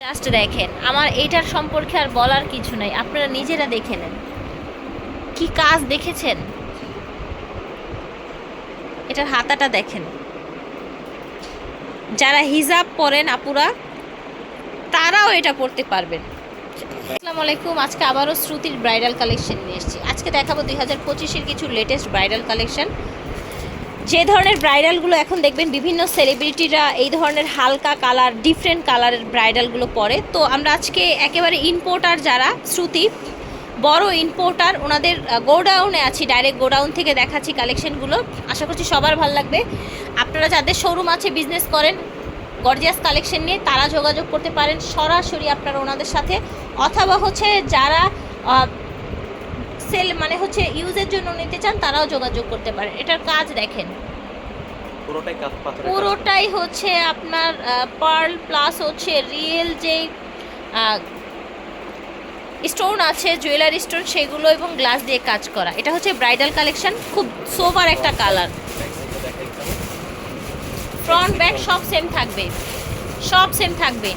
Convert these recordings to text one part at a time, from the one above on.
Just দেখেন, আমার এইটার সম্পর্কে আর বলার কিছু নাই। আপনারা নিজেরা দেখে নেন। কি কাজ দেখেছেন? এটার হাতাটা দেখেন। যারা হিজাব পরেন আপুরা, তারাও এটা পড়তে পারবেন। আসসালামু আলাইকুম, আজকে আবারও শ্রুতির ব্রাইডাল কালেকশন নিয়ে এসেছি। আজকে দেখাবো দুই হাজার পঁচিশের কিছু লেটেস্ট ব্রাইডাল কালেকশন যে ধরনের ব্রাইডালগুলো এখন দেখবেন বিভিন্ন সেলিব্রিটিরা এই ধরনের হালকা কালার ডিফারেন্ট কালারের ব্রাইডালগুলো পরে। তো আমরা আজকে একেবারে ইম্পোর্টার যারা, শ্রুতি, বড় ইম্পোর্টার ওনাদের গোডাউনে আছি ডাইরেক্ট গোডাউন থেকে দেখাচ্ছি কালেকশনগুলো আশা করছি সবার ভালো লাগবে। আপনারা যাদের শোরুম আছে বিজনেস করেন গর্জিয়াস কালেকশন নিয়ে, তারা যোগাযোগ করতে পারেন। সরাসরি আপনারা ওনাদের সাথে। অথবা হচ্ছে যারা সেল মানে হচ্ছে ইউজের জন্য নিতে চান তারাও যোগাযোগ করতে পারেন এটার কাজ দেখেন। পুরোটাই হচ্ছে আপনার পার্ল প্লাস হচ্ছে রিয়েল যে স্টোন আছে জুয়েলারি স্টোন সেগুলো এবং গ্লাস দিয়ে কাজ করা। এটা হচ্ছে ব্রাইডাল কালেকশন খুব সোবার একটা কালার। ফ্রন্ট ব্যাক সব সেম থাকবে। সব সেম থাকবে।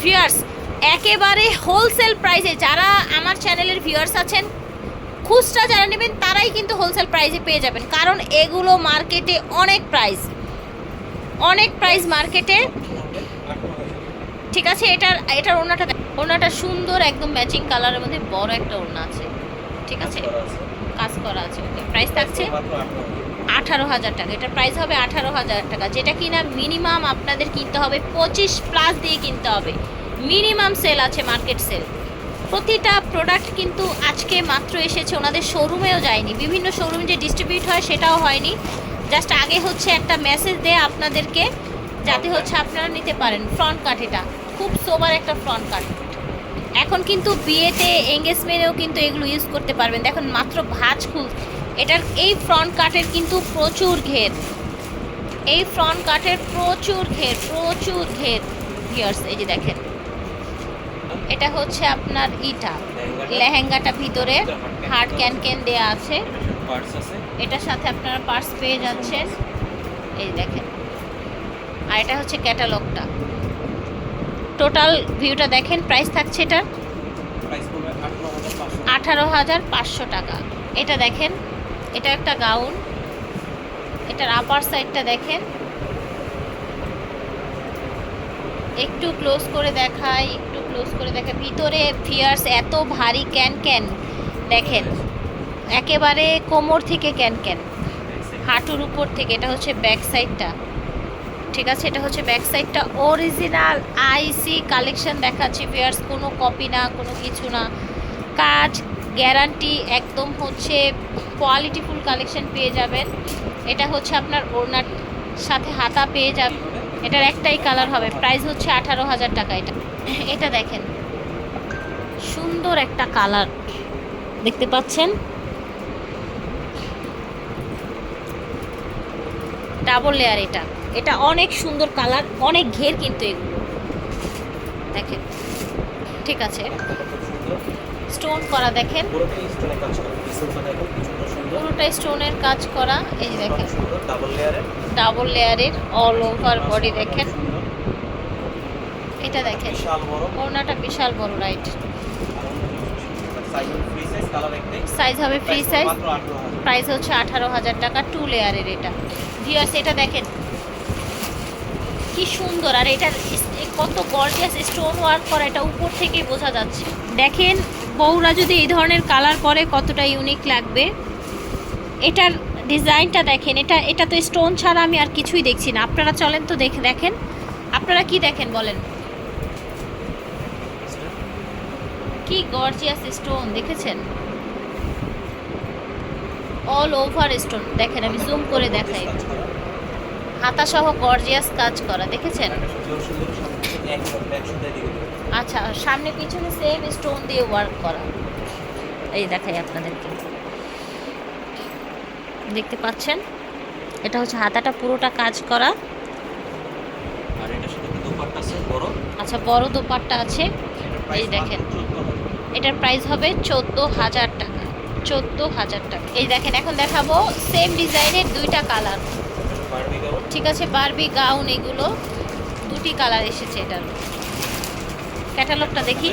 ভিউয়ার্স একেবারে হোলসেল প্রাইসে যারা আমার চ্যানেলের ভিউয়ার্স আছেন খুচরা যারা নেবেন তারাই কিন্তু হোলসেল প্রাইসে পেয়ে যাবেন। কারণ এগুলো মার্কেটে অনেক প্রাইস অনেক প্রাইস মার্কেটে ঠিক আছে এটার এটার ওনাটা ওনাটা সুন্দর একদম ম্যাচিং কালারের মধ্যে বড় একটা ওড়না আছে। ঠিক আছে? কাজ করা আছে। ওকে প্রাইস থাকছে। আঠারো হাজার। টাকা। এটার প্রাইস হবে আঠারো হাজার টাকা। যেটা কিনা মিনিমাম আপনাদের কিনতে হবে পঁচিশ প্লাস দিয়ে কিনতে হবে। মিনিমাম সেল আছে মার্কেট সেল প্রতিটা প্রোডাক্ট কিন্তু আজকে মাত্র এসেছে, ওনাদের শোরুমেও যায়নি। বিভিন্ন শোরুম যে ডিস্ট্রিবিউট হয়, সেটাও হয়নি। জাস্ট আগে হচ্ছে একটা মেসেজ দেয় আপনাদেরকে, যাতে হচ্ছে আপনারা নিতে পারেন ফ্রন্ট কাট এটা। খুব সোবার একটা ফ্রন্ট কাট এখন কিন্তু বিয়েতে এঙ্গেজমেন্টেও কিন্তু এগুলো ইউজ করতে পারবেন। দেখুন, মাত্র ভাঁজ খুল এটার এই ফ্রন্ট কাটের কিন্তু প্রচুর ঘের। এই ফ্রন্ট কাটের প্রচুর ঘের প্রচুর ঘের। ভিউয়ার্স এই যে দেখেন। এটা হচ্ছে আপনার ইটা। লেহেঙ্গাটা- ভিতরে হার্ড ক্যান ক্যান দেওয়া আছে। এটার সাথে আপনারা পার্স পেয়ে যাচ্ছেন। এই দেখেন। আর এটা হচ্ছে ক্যাটালগটা টোটাল ভিউটা দেখেন প্রাইস থাকছে এটার Price পড়বে 18,500 আঠারো হাজার পাঁচশো টাকা। এটা দেখেন এটা একটা গাউন এটার আপার সাইডটা দেখেন। একটু ক্লোজ করে দেখাই একটু ক্লোজ করে দেখা। ভিতরে ফিয়ার্স এত ভারী ক্যান ক্যান, দেখেন। একেবারে কোমর থেকে ক্যান ক্যান। হাঁটুর উপর থেকে, এটা হচ্ছে ব্যাক সাইডটা ঠিক আছে? এটা হচ্ছে ব্যাক সাইডটা অরিজিনাল আইসি কালেকশন দেখাচ্ছি ফিয়ার্স কোনো কপি না, কোনো কিছু না। কাজ গ্যারান্টি একদম হচ্ছে কোয়ালিটিফুল কালেকশন পেয়ে যাবেন। এটা হচ্ছে আপনার ওড়নার সাথে হাতা পেয়ে যাবেন। এটার একটাই কালার হবে। প্রাইস হচ্ছে আঠারো হাজার টাকা এটা। এটা দেখেন। সুন্দর একটা কালার দেখতে পাচ্ছেন? ডাবল লেয়ার এটা। এটা অনেক সুন্দর কালার অনেক ঘের কিন্তু এগুলো। দেখেন। ঠিক আছে। স্টোন করা দেখেন। পুরোটাই স্টোনের কাজ করা এই দেখেন। ডাবল লেয়ারের অল ওভার বডি দেখেন। এটা দেখেন। বিশাল বড়। ওড়নাটা বিশাল বড় রাইট। সাইজ হবে ফ্রি সাইজ মাত্র 18,000 প্রাইস হচ্ছে আঠারো হাজার টাকা টু লেয়ারের এটা। ভিউয়ার্স এটা দেখেন। কি সুন্দর। আর এটার ইস- এ কত গর্জিয়াস স্টোন ওয়ার্ক করা এটা উপর থেকেই বোঝা যাচ্ছে। দেখেন বউরা যদি এই ধরনের কালার পরে কতটা ইউনিক লাগবে। এটার ডিজাইনটা দেখেন, এটা এটা তো স্টোন ছাড়া আমি আর কিছুই দেখছি না। আপনারা চলেন তো দেখে দেখেন। আপনারা কি দেখেন বলেন? কি গর্জিয়াস স্টোন দেখেছেন? অল ওভার স্টোন দেখেন, আমি জুম করে দেখাই। কাজ করা। হাতা সহ গর্জিয়াস কাজ করা, দেখেছেন। আচ্ছা সামনে পিছনে সেম স্টোন দিয়ে ওয়ার্ক করা। এই দেখাই আপনাদেরকে। দেখতে পাচ্ছেন। এটা হচ্ছে হাতাটা পুরোটা কাজ করা। আর সাথে একটা দোপাট্টা আছে? বড়। আচ্ছা বড় দোপাট্টা আছে। এই দেখেন। এটার প্রাইস হবে চোদ্দ হাজার টাকা। চোদ্দ হাজার টাকা। এই দেখেন এখন দেখাবো সেম ডিজাইনের দুইটা কালার। ঠিক আছে বারবি গাউন এগুলো। দুটি কালার এসেছে এটার। ক্যাটালগটা দেখি।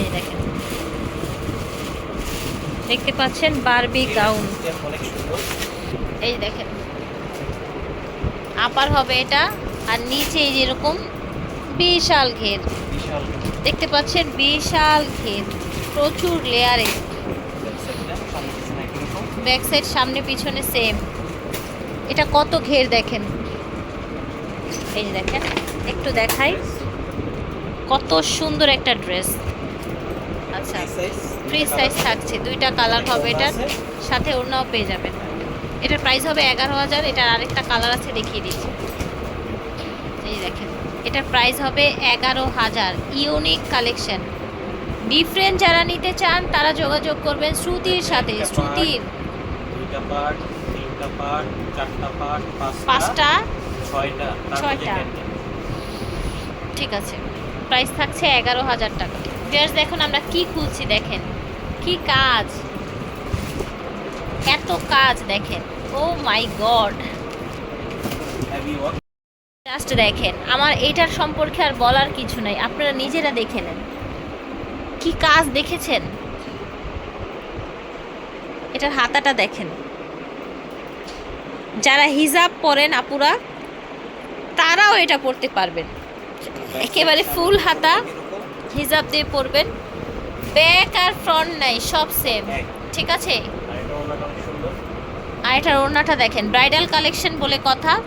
এই দেখেন। দেখতে পাচ্ছেন বারবি গাউন। এই দেখেন। আপার হবে এটা, আর নিচে এই যেরকম বিশাল ঘের। দেখতে পাচ্ছেন বিশাল ঘের। প্রচুর লেয়ারে ব্যাক সাইড সামনে, পিছনে সেম এটা কত ঘের দেখেন? এই যে দেখেন, একটু দেখাই। কত সুন্দর একটা ড্রেস আচ্ছা। ফ্রি সাইজ থাকছে। দুইটা কালার হবে এটার সাথে ওড়নাও পেয়ে যাবেন। এটার প্রাইস হবে এগারো হাজার এটার আরেকটা কালার আছে দেখিয়ে দিচ্ছি। এই দেখেন এটার প্রাইস হবে এগারো হাজার। ইউনিক কালেকশন ডিফারেন্ট যারা নিতে চান তারা যোগাযোগ করবেন শ্রুতির সাথে। শ্রুতির পাঁচটা ছয়টা। ঠিক আছে। প্রাইস থাকছে এগারো হাজার টাকা। ড্রেস দেখুন আমরা কি খুলছি দেখেন। কি কাজ? এত কাজ দেখেন। ও মাই গড। জাস্ট দেখেন, আমার এটার সম্পর্কে আর বলার কিছু নাই। আপনারা নিজেরা দেখে নেন। কি কাজ দেখেছেন? এটার হাতাটা দেখেন। যারা হিজাব পরেন আপুরা, তারাও এটা পড়তে পারবেন। একেবারে ফুল হাতা, হিজাব দিয়ে পরবেন। ব্যাক আর ফ্রন্ট নাই সব সেম ঠিক আছে? আর এটার ওড়নাটা দেখেন ব্রাইডাল কালেকশন বলে কথা।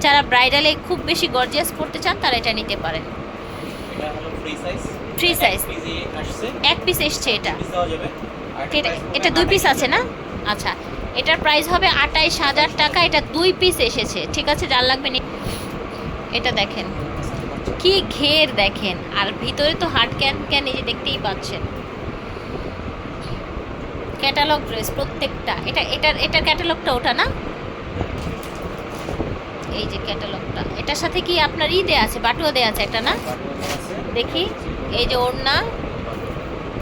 যারা ব্রাইডালে খুব বেশি গর্জিয়াস পড়তে চান তারা এটা নিতে পারেন। ফ্রি সাইজ এক পিস এসছে এটা। এটা দুই পিস আছে না? আচ্ছা এটার প্রাইস হবে আটাইশ হাজার টাকা। এটা দুই পিস এসেছে। ঠিক আছে যার লাগবে নি- এটা দেখেন। কি ঘের দেখেন, আর ভিতরে তো হার্ড ক্যান ক্যান এই যে দেখতেই পাচ্ছেন। ক্যাটালগ ড্রেস প্রত্যেকটা, এটা এটার এটার ক্যাটালগটা ওটা না? এই যে ক্যাটালগটা এটার সাথে কি আপনার ই দেয়া আছে, বাটুয়া দেয়া আছে একটা না? দেখি, এই যে ওড়না,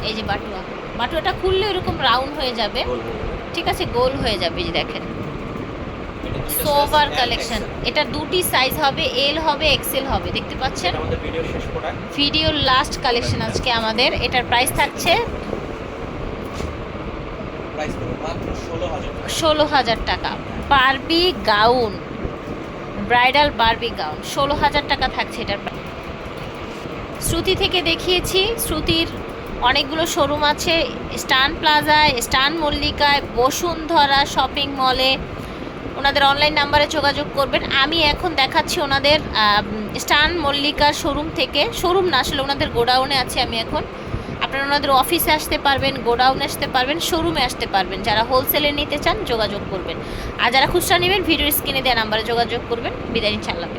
এই যে বাটুয়া। বাটুয়াটা খুললে এরকম রাউন্ড হয়ে যাবে। ঠিক আছে, গোল হয়ে যাবে যে দেখেন। সোভার কালেকশন এটা দুটি সাইজ হবে এল হবে এক্সেল হবে দেখতে পাচ্ছেন? ভিডিওর শেষ প্রোডাক্ট ভিডিওর লাস্ট কালেকশন আজকে আমাদের। এটার প্রাইস থাকছে প্রাইস মাত্র ষোলো হাজার টাকা। Barbie gown bridal Barbie gown ষোলো হাজার টাকা থাকছে এটার। শ্রুতি থেকে দেখিয়েছি। শ্রুতির অনেকগুলো শোরুম আছে। স্টান প্লাজায় স্টান মল্লিকায় বসুন্ধরা শপিং মলে ওনাদের অনলাইন নাম্বারে যোগাযোগ করবেন। আমি এখন দেখাচ্ছি ওনাদের স্টান মল্লিকা শোরুম থেকে। শোরুম না, আসলে ওনাদের গোডাউনে আছে আমি এখন। আপনারা ওনাদের অফিসে আসতে পারবেন, গোডাউনে আসতে পারবেন শোরুমে আসতে পারবেন। যারা হোলসেলে নিতে চান, যোগাযোগ করবেন। আর যারা খুচরা নেবেন ভিডিও স্ক্রিনে দেওয়া নাম্বারে যোগাযোগ করবেন। বিদায় ইনশাআল্লাহ